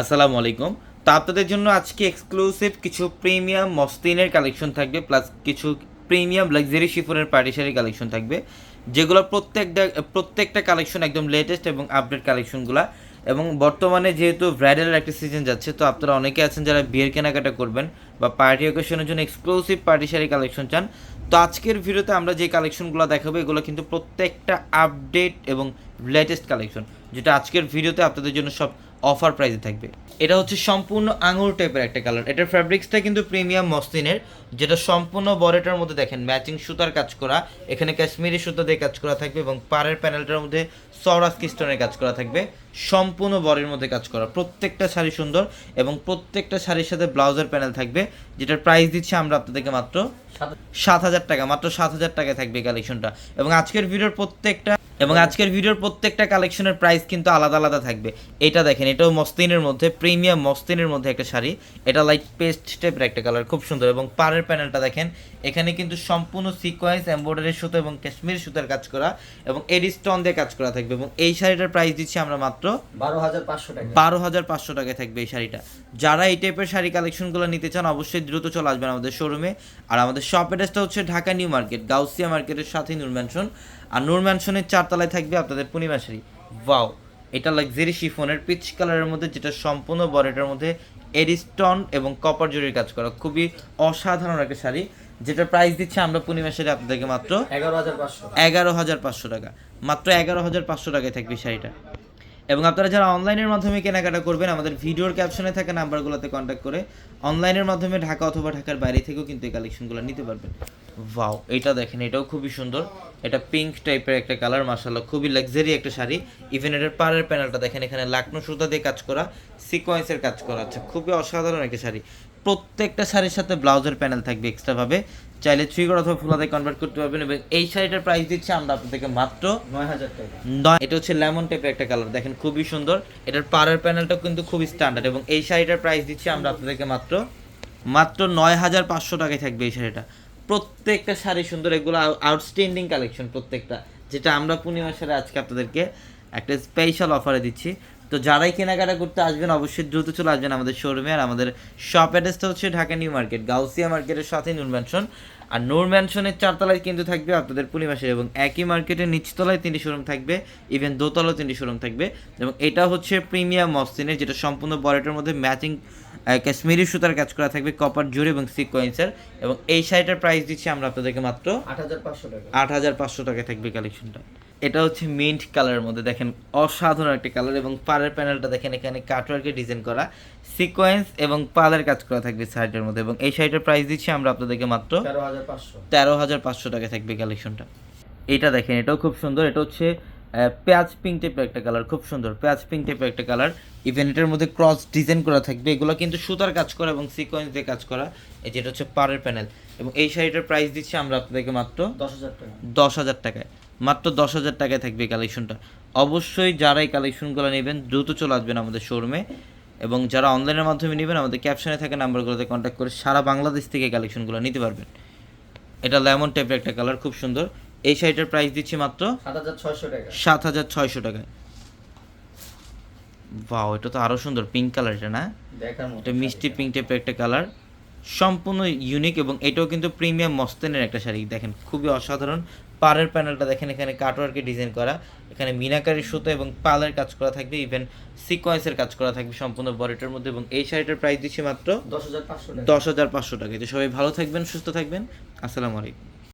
আসসালামু আলাইকুম। তো আপনাদের জন্য আজকে এক্সক্লুসিভ কিছু প্রিমিয়াম মস্তিনের কালেকশন থাকবে প্লাস কিছু প্রিমিয়াম লাক্সারি শিফনের পার্টি শাড়ি কালেকশন থাকবে, যেগুলো প্রত্যেকটা প্রত্যেকটা কালেকশন একদম লেটেস্ট এবং আপডেট কালেকশনগুলো এবং বর্তমানে যেহেতু ব্রাইডালের একটা সিজন যাচ্ছে, তো আপনারা অনেকে আছেন যারা বিয়ের কেনাকাটা করবেন বা পার্টি অকেশনের জন্য এক্সক্লুসিভ পার্টি শাড়ি কালেকশন চান। তো আজকের ভিডিওতে আমরা যে কালেকশনগুলো দেখাবো, এগুলো কিন্তু প্রত্যেকটা আপডেট এবং লেটেস্ট কালেকশন যেটা আজকের ভিডিওতে আপনাদের জন্য সব অফার প্রাইসে থাকবে। এটা হচ্ছে সম্পূর্ণ আঙুর টাইপের একটা কালার এটার ফ্যাব্রিক্সটা কিন্তু প্রিমিয়াম মসলিনের যেটা সম্পূর্ণ বরেটার মধ্যে দেখেন ম্যাচিং সুতার কাজ করা এখানে কাশ্মীরি সুতা দিয়ে কাজ করা থাকবে এবং পাড়ের প্যানেলটার মধ্যে সরাস কিস্টনের কাজ করা থাকবে। সম্পূর্ণ বরের মধ্যে কাজ করা প্রত্যেকটা শাড়ি সুন্দর এবং প্রত্যেকটা শাড়ির সাথে ব্লাউজের প্যানেল থাকবে যেটার প্রাইস দিচ্ছি আমরা আপনাদেরকে মাত্র সাত হাজার। টাকা মাত্র সাত হাজার টাকায় থাকবে কালেকশনটা এবং আজকের ভিডিওর প্রত্যেকটা এবং আজকের ভিডিওর প্রত্যেকটা কালেকশনের প্রাইস কিন্তু আলাদা আলাদা থাকবে। এটা দেখেন এটাও মস্তিনের মধ্যে প্রিমিয়াম মস্তিনের মধ্যে একটা শাড়ি। এটা লাইট পেস্ট টাইপের একটা কালার খুব সুন্দর। এবং পাড়ের প্যানেলটা দেখেন এখানে কিন্তু সম্পূর্ণ সিকোয়েন্স এমব্রয়ডারি সুতো এবং কাশ্মীর সুতার কাজ করা এবং এডি স্টোন দিয়ে কাজ করা থাকবে। এবং এই শাড়িটার প্রাইস দিচ্ছি আমরা মাত্র বারো হাজার পাঁচশো টাকা। বারো হাজার পাঁচশো টাকায় থাকবে এই শাড়িটা। যারা এই টাইপের শাড়ি কালেকশনগুলো নিতে চান অবশ্যই দ্রুত চলে আসবেন আমাদের শোরুমে আর আমাদের শপ অ্যাড্রেসটা হচ্ছে ঢাকা নিউ মার্কেট গাউসিয়া মার্কেটের সাথে নূর ম্যানশন আর নূর ম্যানশনের চারতলায় থাকবে আপনাদের পূর্ণিমা শাড়ি ওয়াও এটা লাক্সারি শিফনের পিচ কালারের মধ্যে যেটা সম্পূর্ণ বরেটার মধ্যে এডিস্টন এবং কপার জরির কাজ করা। খুবই অসাধারণ একটা শাড়ি যেটা প্রাইস দিচ্ছে আমরা পূর্ণিমা শাড়ি আপনাদেরকে মাত্র এগারো হাজার পাঁচশো এগারো হাজার পাঁচশো টাকা। মাত্র এগারো হাজার পাঁচশো টাকায় থাকবে শাড়িটা। এবং আপনারা যারা অনলাইনের মাধ্যমে কেনাকাটা করবেন আমাদের ভিডিওর ক্যাপশনে থাকা নাম্বারগুলোতে কন্ট্যাক্ট করে অনলাইনের মাধ্যমে ঢাকা অথবা ঢাকার বাইরে থেকেও কিন্তু এই কালেকশনগুলো নিতে পারবেন। ওয়াও এটা দেখেন এটাও খুবই সুন্দর। এটা পিঙ্ক টাইপের একটা কালার মাসাল্লাহ খুবই লাক্সারি একটা শাড়ি। ইভেন এটার পাড়ের প্যানেলটা দেখেন এখানে লাকনো সুতা দিয়ে কাজ করা সিকোয়েন্সের কাজ করা আছে। খুবই অসাধারণ একটা শাড়ি। প্রত্যেকটা শাড়ির সাথে ব্লাউজের প্যানেল থাকবে এক্সট্রাভাবে চাইলে থ্রি করে অথবা ফুলাতে কনভার্ট করতে পারবেন এবং এই শাড়িটার প্রাইস দিচ্ছে আমরা আপনাদেরকে মাত্র নয় হাজার টাকা। নয় এটা হচ্ছে লেমন টাইপের একটা কালার দেখেন খুবই সুন্দর। এটার পাড়ের প্যানেলটা কিন্তু খুবই স্ট্যান্ডার্ড এবং এই শাড়িটার প্রাইস দিচ্ছি আমরা আপনাদেরকে মাত্র মাত্র নয় হাজার পাঁচশো টাকায় থাকবে এই শাড়িটা। প্রত্যেকটা শাড়ি সুন্দর, এগুলো আউটস্ট্যান্ডিং কালেকশন প্রত্যেকটা। যেটা আমরা পূর্ণিমা সাথে আজকে আপনাদেরকে একটা স্পেশাল অফারে দিচ্ছি। তো যারাই কেনাকাটা করতে আসবেন অবশ্যই দ্রুত চলে আসবেন আমাদের শোরুমে আর আমাদের শপ অ্যাড্রেসটা হচ্ছে ঢাকা নিউ মার্কেট গাউসিয়া মার্কেটের সাথে নূর ম্যানশন আর নূর ম্যানশনের চারতলায় কিন্তু থাকবে আপনাদের পূর্ণিমাসের এবং একই মার্কেটের নিচতলায় তিনটি শোরুম থাকবে ইভেন দোতলাও তিনটি শোরুম থাকবে। এবং এটা হচ্ছে প্রিমিয়াম মসলিনের যেটা সম্পূর্ণ বরেটের মধ্যে ম্যাচিং কাশ্মীরি সুতার কাজ করা থাকবে কপার জুড়ে এবং সিকোয়েন্সের এবং এই শাড়িটার প্রাইস দিচ্ছি আমরা আপনাদেরকে মাত্র আট হাজার পাঁচশো টাকা। আট হাজার পাঁচশো টাকায় থাকবে কালেকশনটা এটা হচ্ছে মিন্ট কালারের মধ্যে দেখেন অসাধারণ একটা কালার এবং পাড়ের প্যানেলটা দেখেন এখানে কাটওয়ার্কে ডিজাইন করা সিকোয়েন্স এবং পালের কাজ করা থাকবে শাড়িটার মধ্যে এবং এই শাড়িটার প্রাইস দিচ্ছি আমরা আপনাদেরকে মাত্র তেরো হাজার পাঁচশো। টাকা থাকবে কালেকশনটা এটা দেখেন এটাও খুব সুন্দর এটা হচ্ছে পেঁয়াজ পিঙ্ক টাইপের একটা কালার খুব সুন্দর পেঁয়াজ পিঙ্ক টাইপের একটা কালার ইভেন এটার মধ্যে ক্রস ডিজাইন করা থাকবে এগুলো কিন্তু সুতার কাজ করা এবং সিকোয়েন্স দিয়ে কাজ করা এই যেটা হচ্ছে পাড়ের প্যানেল এবং এই শাড়িটার প্রাইস দিচ্ছি আমরা আপনাদেরকে মাত্র দশ হাজার টাকা। দশ হাজার টাকায়। মাত্র দশ হাজার টাকায় থাকবে কালেকশনটা অবশ্যই যারা এই কালেকশনগুলো নেবেন দ্রুত চলে আসবেন আমাদের শোরুমে এবং যারা অনলাইনের মাধ্যমে নেবেন আমাদের ক্যাপশনে থাকা নাম্বারগুলোতে কন্ট্যাক্ট করে সারা বাংলাদেশ থেকে কালেকশনগুলো নিতে পারবেন। এটা লেমন টাইপের একটা কালার খুব সুন্দর। এই শাড়িটার প্রাইস দিচ্ছি মাত্র সাত হাজার ছয়শো টাকা। সাত হাজার ছয়শো টাকায়। বাও এটা তো আরও সুন্দর পিঙ্ক কালার এটা না? এটা মিষ্টি পিঙ্ক টাইপের একটা কালার সম্পূর্ণ ইউনিক এবং এটাও কিন্তু প্রিমিয়াম মস্তেনের একটা শাড়ি দেখেন খুবই অসাধারণ। পাড়ের প্যানেলটা দেখেন এখানে কাটওয়ার্কে ডিজাইন করা এখানে মিনাকারি সুতো এবং পালের কাজ করা থাকবে ইভেন সিকোয়েন্সের কাজ করা থাকবে সম্পূর্ণ বডিটার মধ্যে এবং এই শাড়িটার প্রাইস দিচ্ছি মাত্র দশ হাজার পাঁচশো টাকা। দশ হাজার পাঁচশো টাকা। তো সবাই ভালো থাকবেন সুস্থ থাকবেন। আসসালামু আলাইকুম।